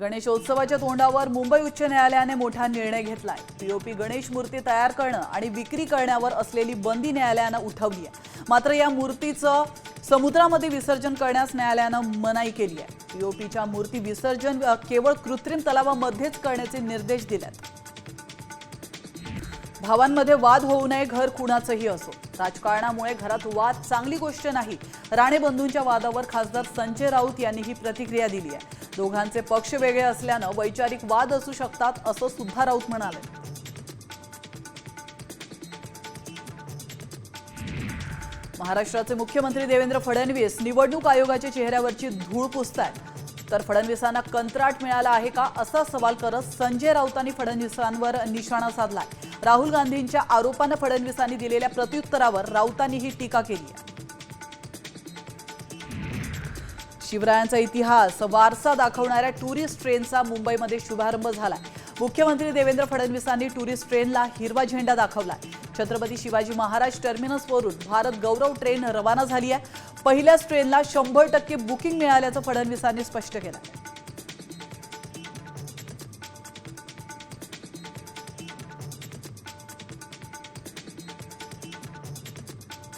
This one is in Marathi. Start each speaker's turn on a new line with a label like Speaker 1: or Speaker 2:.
Speaker 1: गणेशोत्सवाच्या तोंडावर मुंबई उच्च न्यायालयाने मोठा निर्णय घेतलाय. पीओपी गणेश मूर्ती तयार करणं आणि विक्री करण्यावर असलेली बंदी न्यायालयानं उठवली आहे. मात्र या मूर्तीचं समुद्रामध्ये विसर्जन करण्यास न्यायालयानं मनाई केली आहे. पीओपीच्या मूर्ती विसर्जन केवळ कृत्रिम तलावामध्येच करण्याचे निर्देश दिलेत. भावांमध्ये वाद होऊ नये घर कुणाचंही असो. राजकारणामुळे घरात वाद चांगली गोष्ट नाही. राणे बंधूंच्या वादावर खासदार संजय राऊत यांनी ही प्रतिक्रिया दिली आहे. दोघांचे पक्ष वेगळे असल्यानं वैचारिक वाद असू शकतात असं सुद्धा राऊत म्हणाले. महाराष्ट्राचे मुख्यमंत्री देवेंद्र फडणवीस निवडणूक आयोगाच्या चेहऱ्यावरची धूळ पुसतायत. तर फडणवीसांना कंत्राट मिळाला आहे का असा सवाल करत संजय राऊतांनी फडणवीसांवर निशाणा साधला राहुल गांधींच्या आरोपानं फडणवीसांनी दिलेल्या प्रत्युत्तरावर राऊतांनी ही टीका केली आहे. शिवरायांचा इतिहास वारसा दाखवणाऱ्या टुरिस्ट ट्रेनचा मुंबईमध्ये शुभारंभ झाला मुख्यमंत्री देवेंद्र फडणवीसांनी टुरिस्ट ट्रेनला हिरवा झेंडा दाखवलाय. छत्रपती शिवाजी महाराज टर्मिनसवरून भारत गौरव ट्रेन रवाना झाली आहे. पहिल्याच ट्रेनला शंभर टक्के बुकिंग मिळाल्याचं फडणवीसांनी स्पष्ट केलं